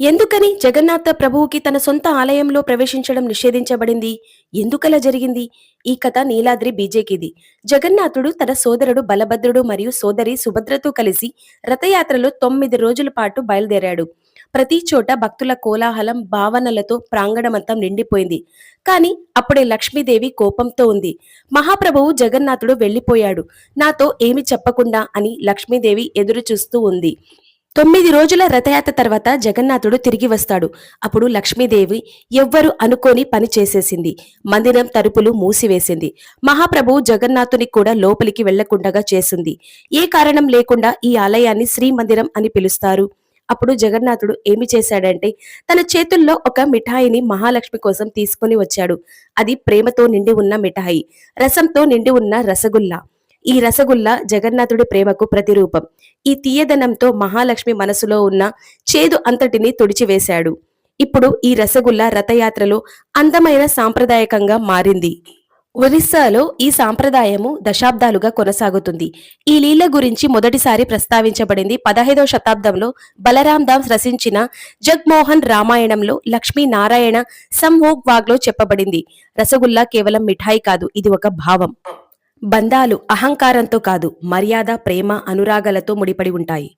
ఎందుకని జగన్నాథ ప్రభువుకి తన సొంత ఆలయంలో ప్రవేశించడం నిషేధించబడింది? ఎందుకలా జరిగింది? ఈ కథ నీలాద్రి బీజేకిది. జగన్నాథుడు తన సోదరుడు బలభద్రుడు మరియు సోదరి సుభద్రతో కలిసి రథయాత్రలో తొమ్మిది రోజుల పాటు బయలుదేరాడు. ప్రతి చోట భక్తుల కోలాహలం భావనలతో ప్రాంగణమంతం నిండిపోయింది. కానీ అప్పుడే లక్ష్మీదేవి కోపంతో ఉంది. మహాప్రభువు జగన్నాథుడు వెళ్ళిపోయాడు. నాతో ఏమి చెప్పకుండా అని లక్ష్మీదేవి ఎదురు చూస్తూ ఉంది. తొమ్మిది రోజుల రథయాత్ర తర్వాత జగన్నాథుడు తిరిగి వస్తాడు. అప్పుడు లక్ష్మీదేవి ఎవ్వరు అనుకోని పని చేసేసింది. మందిరం తలుపులు మూసివేసింది. మహాప్రభువు జగన్నాథుని కూడా లోపలికి వెళ్ళకుండగా చేసింది. ఏ కారణం లేకుండా ఈ ఆలయాన్ని శ్రీమందిరం అని పిలుస్తారు. అప్పుడు జగన్నాథుడు ఏమి చేశాడంటే తన చేతుల్లో ఒక మిఠాయిని మహాలక్ష్మి కోసం తీసుకొని వచ్చాడు. అది ప్రేమతో నిండి ఉన్న మిఠాయి. రసంతో నిండి ఉన్న రసగుల్లా. ఈ రసగుల్లా జగన్నాథుడి ప్రేమకు ప్రతిరూపం. ఈ తీయదనంతో మహాలక్ష్మి మనసులో ఉన్న చేదు అంతటిని తుడిచివేశాడు. ఇప్పుడు ఈ రసగుల్లా రథయాత్రలో అందమైన సాంప్రదాయకంగా మారింది. ఒరిస్సాలో ఈ సాంప్రదాయము దశాబ్దాలుగా కొనసాగుతుంది. ఈ లీల గురించి మొదటిసారి ప్రస్తావించబడింది పదహైదవ శతాబ్దంలో బలరాం దాస్ రచించిన జగ్మోహన్ రామాయణంలో లక్ష్మీ నారాయణ సంహోగ్ వాగ్లో చెప్పబడింది. రసగుల్లా కేవలం మిఠాయి కాదు ఇది ఒక భావం. బంధాలు అహంకారంతో కాదు మర్యాద ప్రేమ అనురాగాలతో ముడిపడి ఉంటాయి.